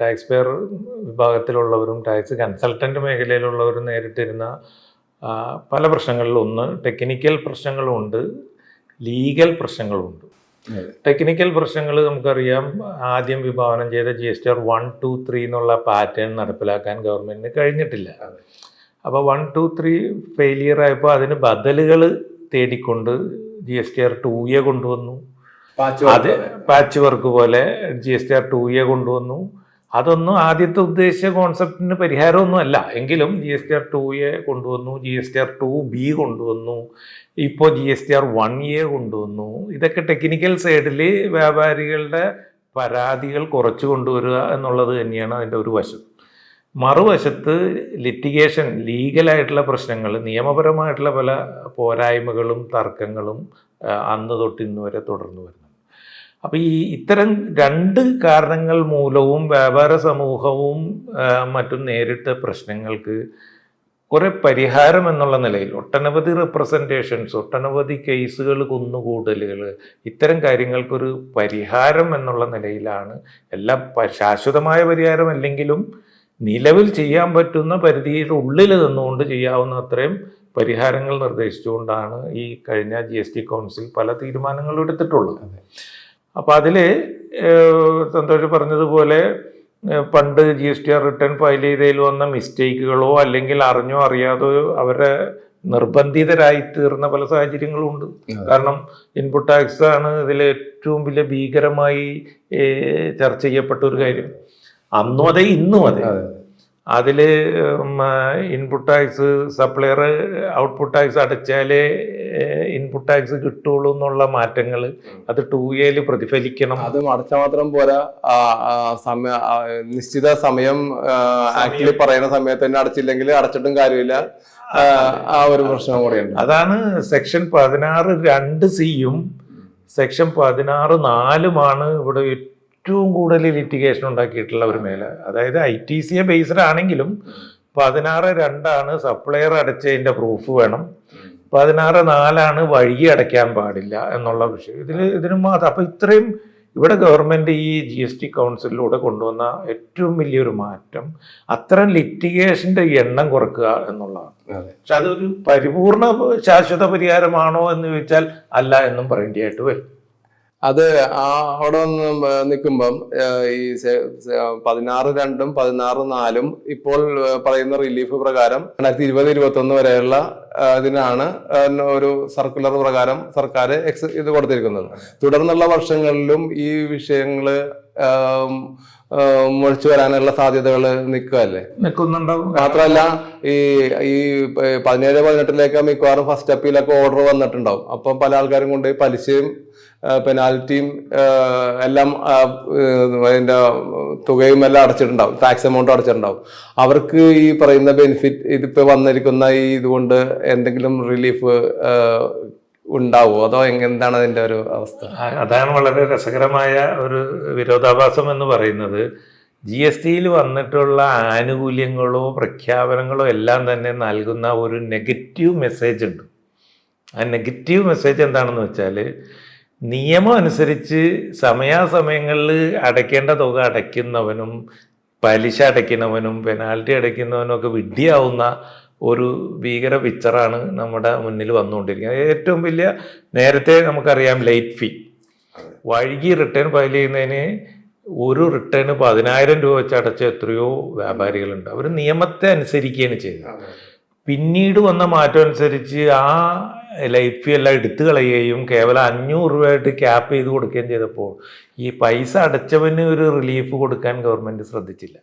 Tax payer വിഭാഗത്തിലുള്ളവരും tax consultant മേഖലയിലുള്ളവരും നേരിട്ടിരുന്ന പല പ്രശ്നങ്ങളിലും ഒന്ന് ടെക്നിക്കൽ പ്രശ്നങ്ങളുമുണ്ട് ലീഗൽ പ്രശ്നങ്ങളുമുണ്ട് ടെക്നിക്കൽ പ്രശ്നങ്ങൾ നമുക്കറിയാം ആദ്യം വിഭാവനം ചെയ്ത G S T R one two three എന്നുള്ള പാറ്റേൺ നടപ്പിലാക്കാൻ ഗവൺമെന്റിന് കഴിഞ്ഞിട്ടില്ല. അപ്പോൾ വൺ ടു ത്രീ ഫെയിലിയർ ആയപ്പോൾ അതിന് ബദലുകൾ തേടിക്കൊണ്ട് G S T R two A കൊണ്ടുവന്നു. അത് പാച്ച് വർക്ക് പോലെ G S T R two A കൊണ്ടുവന്നു. അതൊന്നും ആദ്യത്തെ ഉദ്ദേശിച്ച കോൺസെപ്റ്റിന് പരിഹാരമൊന്നും അല്ല എങ്കിലും G S T R two A കൊണ്ടുവന്നു G S T R two B കൊണ്ടുവന്നു ഇപ്പോൾ G S T R one A കൊണ്ടുവന്നു. ഇതൊക്കെ ടെക്നിക്കൽ സൈഡിൽ വ്യാപാരികളുടെ പരാതികൾ കുറച്ച് കൊണ്ടുവരിക എന്നുള്ളത് തന്നെയാണ് അതിന്റെ ഒരു വശം. മറുവശത്ത് ലിറ്റിഗേഷൻ ലീഗലായിട്ടുള്ള പ്രശ്നങ്ങൾ നിയമപരമായിട്ടുള്ള പല പോരായ്മകളും തർക്കങ്ങളും അന്ന് തൊട്ട് ഇന്ന് വരെ തുടർന്നു വരുന്നുണ്ട് അപ്പോൾ ഈ ഇത്തരം രണ്ട് കാരണങ്ങൾ മൂലവും വ്യാപാര സമൂഹവും മറ്റും നേരിട്ട പ്രശ്നങ്ങൾക്ക് കുറെ പരിഹാരം എന്നുള്ള നിലയിൽ ഒട്ടനവധി റെപ്രസെന്റേഷൻസ് ഒട്ടനവധി കേസുകൾ കുന്നുകൂടലുകൾ ഇത്തരം കാര്യങ്ങൾക്കൊരു പരിഹാരം എന്നുള്ള നിലയിലാണ് എല്ലാം ശാശ്വതമായ പരിഹാരം അല്ലെങ്കിലും നിലവിൽ ചെയ്യാൻ പറ്റുന്ന പരിധിയുടെ ഉള്ളിൽ നിന്നുകൊണ്ട് ചെയ്യാവുന്ന അത്രയും പരിഹാരങ്ങൾ നിർദ്ദേശിച്ചുകൊണ്ടാണ് ഈ കഴിഞ്ഞ ജി എസ് ടി കൗൺസിൽ പല തീരുമാനങ്ങളും എടുത്തിട്ടുള്ളത്. അപ്പോൾ അതിൽ സന്തോഷ് പറഞ്ഞതുപോലെ പണ്ട് G S T R return file ചെയ്തതിൽ വന്ന മിസ്റ്റേക്കുകളോ അല്ലെങ്കിൽ അറിഞ്ഞോ അറിയാതോ അവരെ നിർബന്ധിതരായി തീർന്ന പല സാഹചര്യങ്ങളും ഉണ്ട്. കാരണം ഇൻപുട്ട് ടാക്സ് ആണ് ഇതിൽ ഏറ്റവും വലിയ ഭീകരമായി ചർച്ച ചെയ്യപ്പെട്ട ഒരു കാര്യം. അന്നും അതെ ഇന്നും അതെ. അതിൽ input tax supplier output tax അടച്ചാലേ input tax കിട്ടുള്ളൂ എന്നുള്ള മാറ്റങ്ങൾ അത് ടു എയിൽ പ്രതിഫലിക്കണം. അത് അടച്ചാൽ മാത്രം പോരാ. സമയ നിശ്ചിത സമയം ആക്ച്വലി പറയുന്ന സമയത്ത് തന്നെ അടച്ചില്ലെങ്കിൽ അടച്ചിട്ടും കാര്യമില്ല. ആ, ആ ഒരു പ്രശ്നം കൂടെയുണ്ട് അതാണ് സെക്ഷൻ പതിനാറ് രണ്ട് സിയും സെക്ഷൻ പതിനാറ് നാലുമാണ് ഇവിടെ ഏറ്റവും കൂടുതൽ ലിറ്റിഗേഷൻ ഉണ്ടാക്കിയിട്ടുള്ള ഒരു മേല. അതായത് ഐ ടി സിയെ ബേസ്ഡ് ആണെങ്കിലും പതിനാറ് രണ്ടാണ് സപ്ലയർ അടച്ചതിന്റെ പ്രൂഫ് വേണം. പതിനാറ് നാലാണ് വഴി അടയ്ക്കാൻ പാടില്ല എന്നുള്ള വിഷയം. ഇതിൽ ഇതിന് മാത്രം അപ്പം ഇത്രയും ഇവിടെ ഗവൺമെന്റ് ഈ ജി എസ് ടി കൗൺസിലിലൂടെ കൊണ്ടുവന്ന ഏറ്റവും വലിയൊരു മാറ്റം അത്തരം ലിറ്റിഗേഷന്റെ എണ്ണം കുറക്കുക എന്നുള്ളതാണ്. പക്ഷെ അതൊരു പരിപൂർണ ശാശ്വത പരിഹാരമാണോ എന്ന് ചോദിച്ചാൽ അല്ല എന്നും പറയേണ്ടിയായിട്ട് വരും. അത് ആ അവിടെ വന്ന് നിൽക്കുമ്പം ഈ പതിനാറ് രണ്ടും പതിനാറ് നാലും ഇപ്പോൾ പറയുന്ന റിലീഫ് പ്രകാരം രണ്ടായിരത്തി ഇരുപത് ഇരുപത്തി ഒന്ന് വരെയുള്ള ഇതിനാണ് ഒരു സർക്കുലർ പ്രകാരം സർക്കാർ എക്സ് ഇത് കൊടുത്തിരിക്കുന്നത്. തുടർന്നുള്ള വർഷങ്ങളിലും ഈ വിഷയങ്ങൾ ആ, വരാനുള്ള സാധ്യതകൾ നിൽക്കുകയല്ലേ? നിൽക്കുന്നുണ്ടാവും. മാത്രമല്ല ഈ ഈ പതിനേഴ് പതിനെട്ടിലേക്ക് മിക്കവാറും ഫസ്റ്റ് അപ്പീലൊക്കെ ഓർഡർ വന്നിട്ടുണ്ടാവും. അപ്പം പല ആൾക്കാരും കൊണ്ട് പലിശയും പെനാൽറ്റിയും എല്ലാം അതിന്റെ അതിന്റെ തുകയും എല്ലാം അടച്ചിട്ടുണ്ടാവും. Tax amount അടച്ചിട്ടുണ്ടാവും. അവർക്ക് ഈ പറയുന്ന ബെനിഫിറ്റ് ഇതിപ്പോ വന്നിരിക്കുന്ന ഈ ഇതുകൊണ്ട് എന്തെങ്കിലും റിലീഫ് ഉണ്ടാവുമോ അതോ എന്താണ് അതിന്റെ ഒരു അവസ്ഥ? അതാണ് വളരെ രസകരമായ ഒരു വിരോധാഭാസം എന്ന് പറയുന്നത്. ജി എസ് ടിയിൽ വന്നിട്ടുള്ള ആനുകൂല്യങ്ങളോ പ്രഖ്യാപനങ്ങളോ എല്ലാം തന്നെ നൽകുന്ന ഒരു നെഗറ്റീവ് മെസ്സേജ് ഉണ്ട്. ആ നെഗറ്റീവ് മെസ്സേജ് എന്താണെന്ന് വെച്ചാൽ നിയമം അനുസരിച്ച് സമയാസമയങ്ങളിൽ അടയ്ക്കേണ്ട തുക അടയ്ക്കുന്നവനും പലിശ അടയ്ക്കുന്നവനും പെനാൽറ്റി അടയ്ക്കുന്നവനും ഒക്കെ വിഡ്ഢിയാവുന്ന ഒരു ഭീകര പിക്ചറാണ് നമ്മുടെ മുന്നിൽ വന്നുകൊണ്ടിരിക്കുന്നത്. ഏറ്റവും വലിയ നേരത്തെ നമുക്കറിയാം ലൈറ്റ് ഫീ. വൈകി റിട്ടേൺ ഫയൽ ചെയ്യുന്നതിന് ഒരു റിട്ടേൺ പതിനായിരം രൂപ വെച്ച് അടച്ച എത്രയോ വ്യാപാരികളുണ്ട്. അവർ നിയമത്തെ അനുസരിക്കുകയാണ് ചെയ്യുന്നത്. പിന്നീട് വന്ന മാറ്റം അനുസരിച്ച് ആ ലൈഫ് ഫീ എല്ലാം എടുത്തു കളയുകയും കേവലം അഞ്ഞൂറ് രൂപയായിട്ട് ക്യാപ്പ് ചെയ്ത് കൊടുക്കുകയും ചെയ്തപ്പോൾ ഈ പൈസ അടച്ചവന് ഒരു റിലീഫ് കൊടുക്കാൻ ഗവൺമെന്റ് ശ്രദ്ധിച്ചില്ല.